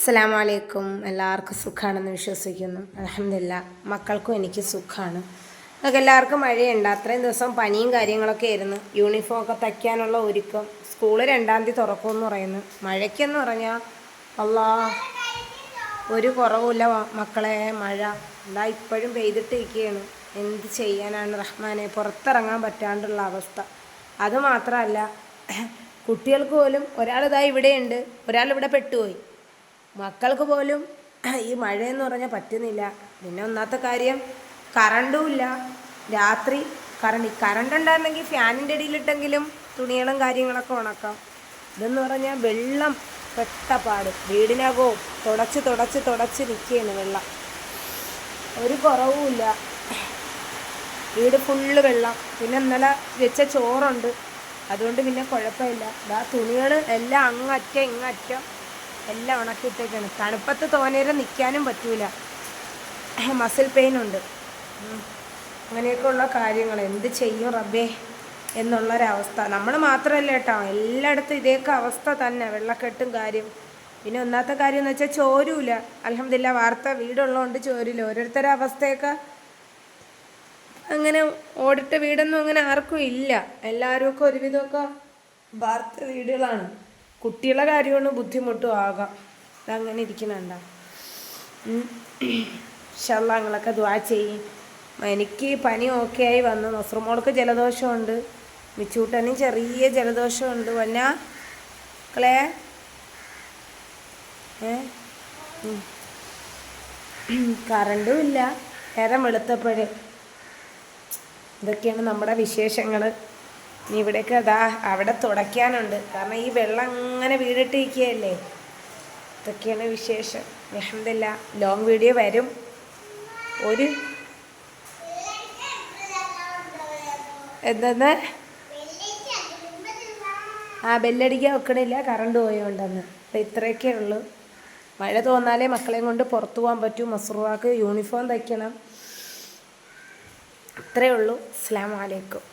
അസ്സാം വലൈക്കും എല്ലാവർക്കും സുഖമാണെന്ന് വിശ്വസിക്കുന്നു. അലഹമില്ല മക്കൾക്കും എനിക്ക് സുഖമാണ് നമുക്ക് എല്ലാവർക്കും മഴയുണ്ട്. അത്രയും ദിവസം പനിയും കാര്യങ്ങളൊക്കെ ആയിരുന്നു. യൂണിഫോം ഒക്കെ തയ്ക്കാനുള്ള ഒരുക്കം. സ്കൂൾ രണ്ടാം തീയതി തുറക്കുമെന്ന് പറയുന്നു. മഴയ്ക്കെന്ന് പറഞ്ഞാൽ അല്ലാ ഒരു കുറവുമില്ല മക്കളെ മഴ. എന്താ ഇപ്പോഴും പെയ്തിട്ടിരിക്കുകയാണ്. എന്ത് ചെയ്യാനാണ് റഹ്മാനെ? പുറത്തിറങ്ങാൻ പറ്റാണ്ടുള്ള അവസ്ഥ. അതുമാത്രമല്ല കുട്ടികൾക്ക് പോലും ഒരാളിതാ ഇവിടെയുണ്ട്. ഒരാൾ ഇവിടെ പെട്ടുപോയി. മക്കൾക്ക് പോലും ഈ മഴയെന്ന് പറഞ്ഞാൽ പറ്റുന്നില്ല. പിന്നെ ഒന്നാത്ത കാര്യം കറണ്ടും ഇല്ല. രാത്രി കറണ്ട് കറണ്ട് ഉണ്ടായിരുന്നെങ്കിൽ ഫാനിന്റെ ഇടയിലിട്ടെങ്കിലും തുണികളും കാര്യങ്ങളൊക്കെ ഉണക്കാം. ഇതെന്ന് പറഞ്ഞാൽ വെള്ളം പെട്ടപാട് വീടിനകവും തുടച്ച് തുടച്ച് തുടച്ച് നിൽക്കുകയാണ് വെള്ളം. ഒരു കുറവുമില്ല വീട് ഫുള്ള് വെള്ളം. പിന്നെ ഇന്നലെ വെച്ച ചോറുണ്ട്. അതുകൊണ്ട് പിന്നെ കുഴപ്പമില്ല. ആ തുണികൾ എല്ലാം അങ്ങറ്റം ഇങ്ങറ്റം എല്ലാം ഉണക്കിയിട്ടേക്കാണ് തണുപ്പത്ത് തോനേരം നിൽക്കാനും പറ്റൂല. മസിൽ പെയിൻ ഉണ്ട്. അങ്ങനെയൊക്കെ അങ്ങനെയൊക്കെയുള്ള കാര്യങ്ങൾ. എന്ത് ചെയ്യും റബ്ബേ? എന്നുള്ളൊരവസ്ഥ. നമ്മൾ മാത്രമല്ല കേട്ടോ. എല്ലായിടത്തും ഇതേക്കെ അവസ്ഥ തന്നെ. വെള്ളക്കെട്ടും കാര്യം. പിന്നെ ഒന്നാമത്തെ കാര്യം എന്ന് വെച്ചാൽ ചോരൂല. അലഹമില്ല വാർത്ത വീടുള്ളതുകൊണ്ട് ചോരില്ല ഓരോരുത്തരുടെ അവസ്ഥയൊക്കെ അങ്ങനെ ഓടിട്ട വീടൊന്നും അങ്ങനെ ആർക്കും ഇല്ല. എല്ലാവരും ഒക്കെ ഒരുവിധമൊക്കെ വാർത്ത വീടുകളാണ്. കുട്ടികളെ കാര്യമാണ് ബുദ്ധിമുട്ടും ആകാം. അതങ്ങനെ ഇരിക്കണണ്ട ഷള്ളങ്ങളൊക്കെ ദ്വാ ചെയ്യും. എനിക്ക് പനി ഓക്കെ ആയി വന്നു. നസ്രമോൾക്ക് ജലദോഷമുണ്ട്. മിച്ചൂട്ടനും ചെറിയ ജലദോഷമുണ്ട്. വന്ന ക്ലേ ഏ. കറണ്ടും ഇല്ല. നേരം വെളുത്തപ്പോഴേ. ഇതൊക്കെയാണ് നമ്മുടെ വിശേഷങ്ങൾ ഇനി ഇവിടെയൊക്കെ അതാ അവിടെ തുടയ്ക്കാനുണ്ട്. കാരണം ഈ വെള്ളം അങ്ങനെ വീണിട്ടിരിക്കുകയല്ലേ? ഇതൊക്കെയാണ് വിശേഷം. അലഹമില്ല ലോങ് വീഡിയോ വരും. ഒരു എന്തെന്ന്? ആ ബെല്ലടിക്കാൻ വെക്കണില്ല. കറണ്ട് പോയോണ്ടെന്ന്. അപ്പം ഇത്രയൊക്കെ ഉള്ളൂ. മഴ തോന്നാലേ മക്കളെയും കൊണ്ട് പുറത്തു പോകാൻ പറ്റൂ. മസ്റുവാക്ക് യൂണിഫോം തയ്ക്കണം. അത്രയേ ഉള്ളൂ. അസ്സാം വലൈക്കും